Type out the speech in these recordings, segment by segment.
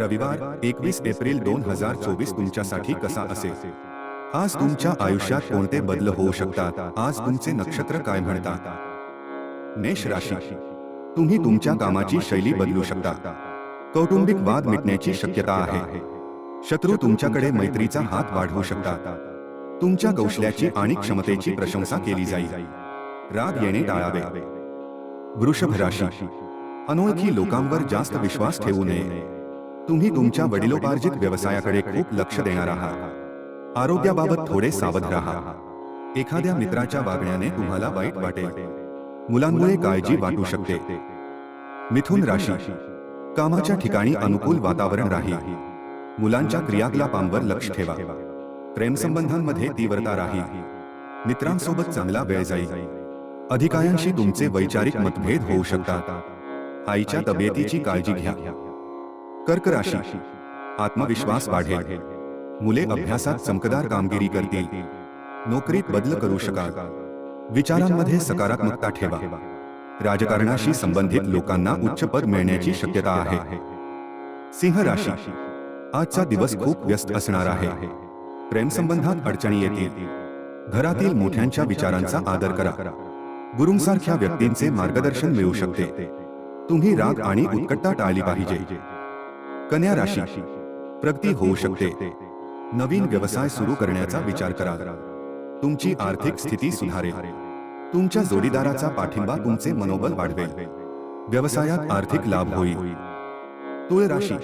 रविवार, एकवीस एप्रिल दोन हज़ार चोवीस तुमच्यासाठी कसा असेल? आज तुमच्या आयुष्यात कोणते बदल होऊ शकतात? आज तुमचे नक्षत्र काय म्हणतात? मेष राशी. तुम्ही तुमच्या कामाची शैली बदलू शकता. कौटुंबिक वाद मिटण्याची शक्यता आहे. शत्रू तुमच्याकडे मैत्रीचा हात वाढवू शकतात. तुमच्या कौशल्याची आणि क्षमतेची प्रशंसा केली जाईल. राग येणे टाळावे. वृषभ राशी. अनोळखी लोकांवर जास्त विश्वास ठेवू नये. तुम्ही तुमच्या वडिलोपार्जित व्यवसायाकडे खूप लक्ष देणार आहात. आरोग्याबाबत थोडे सावध राहा. एखाद्या मित्राच्या वागण्याने तुम्हाला वाईट वाटेल. मुलांमुळे काळजी वाटू शकते. मिथुन राशी. कामाच्या ठिकाणी अनुकूल वातावरण राहील. मुलांच्या क्रियाकलापांवर लक्ष ठेवा. प्रेमसंबंधांमध्ये तीव्रता राहील. मित्रांसोबत चांगला वेळ जाईल. अधिकाऱ्यांशी तुमचे वैचारिक मतभेद होऊ शकतात. आईच्या तब्येतीची काळजी घ्या. कर्क राशी। आत्मविश्वास वाढेल मुले अभ्यासात चमकदार कामगिरी करतील। नोकरीत बदल करू शकाल। विचारांमध्ये सकारात्मकता ठेवा। राजकारणाशी संबंधित लोकांना उच्च पद मिळण्याची शक्यता आहे। सिंह राशी। आजचा दिवस खूप व्यस्त असणार आहे। प्रेमसंबंधात अडचणी येतील। घरातील मोठ्यांच्या विचारांचा आदर करा। गुरुंसारख्या व्यक्तींचे मार्गदर्शन मिळू शकते। तुम्ही राग आणि उत्कटता टाळली पाहिजे। कन्या राशी. प्रगती होऊ शकते. नवीन व्यवसाय सुरू करण्याचा विचार करा. तुमची आर्थिक स्थिती सुधारेल. तुमच्या जोडीदाराचा पाठिंबा तुमचे मनोबल वाढवेल. व्यवसायात आर्थिक लाभ होईल. तुळ राशी.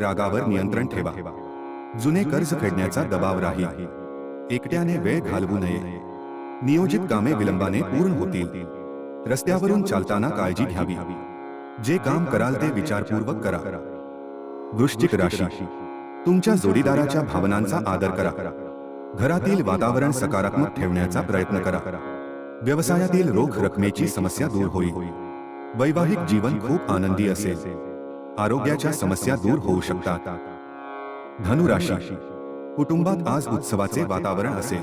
रागावर नियंत्रण ठेवा. जुने कर्ज फेडण्याचा दबाव राहील. एकट्याने वेळ घालवू नये. नियोजित कामे विलंबाने पूर्ण होतील. रस्त्यावरून चालताना काळजी घ्यावी. जे काम कराल ते विचारपूर्वक करा. वृश्चिक राशी. तुमच्या जोडीदाराच्या भावनांचा आदर करा. घरातील वातावरण सकारात्मक ठेवण्याचा प्रयत्न करा. व्यवसायातील रोख रकमेची समस्या दूर होईल. वैवाहिक जीवन खूप आनंदी असेल. आरोग्याच्या समस्या दूर होऊ शकतात. धनुराशी. कुटुंबात आज उत्सवाचे वातावरण असेल.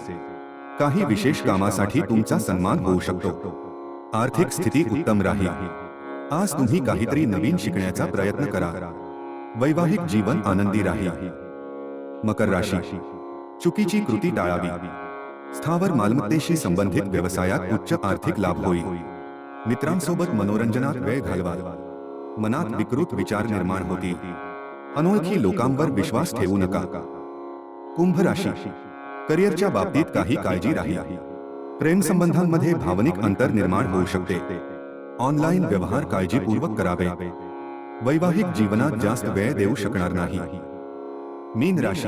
काही विशेष कामासाठी तुमचा सन्मान होऊ शकतो. आर्थिक स्थिती उत्तम राहील. आज तुम्ही काहीतरी नवीन शिकण्याचा प्रयत्न करा. वैवाहिक जीवन आनंदी राहील मकर राशी। चुकीची कृती टाळावी। स्थावर मालमत्तेशी संबंधित व्यवसायात उच्च आर्थिक लाभ होईल। मित्रांसोबत मनोरंजनात वेळ घालवा मनात विकृत विचार निर्माण होतील। अनोळखी लोकांवर विश्वास ठेवू नका। कुंभ राशी। करिअरच्या बाबतीत काही काळजी राहील प्रेम संबंधांमध्ये भावनिक अंतर निर्माण होऊ शकते। ऑनलाईन व्यवहार काळजीपूर्वक करावे। वैवाहिक जीवनात जास्त वेळ देऊ शकणार नाही. मीन राशी.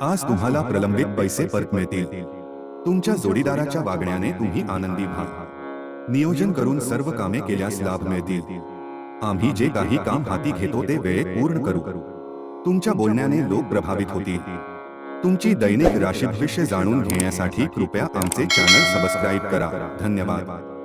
आज तुम्हाला प्रलंबित पैसे परत मिळतील. तुमच्या जोडीदाराच्या वागण्याने तुम्ही आनंदी व्हा. नियोजन करून सर्व कामे केल्यास लाभ मिळतील. आम्ही जे काही काम हाती घेतो ते वेळेत पूर्ण करू. तुमच्या बोलण्याने लोक प्रभावित होतील. तुमची दैनिक राशी भविष्य जाणून घेण्यासाठी कृपया आमचे चॅनल सबस्क्राईब करा. धन्यवाद.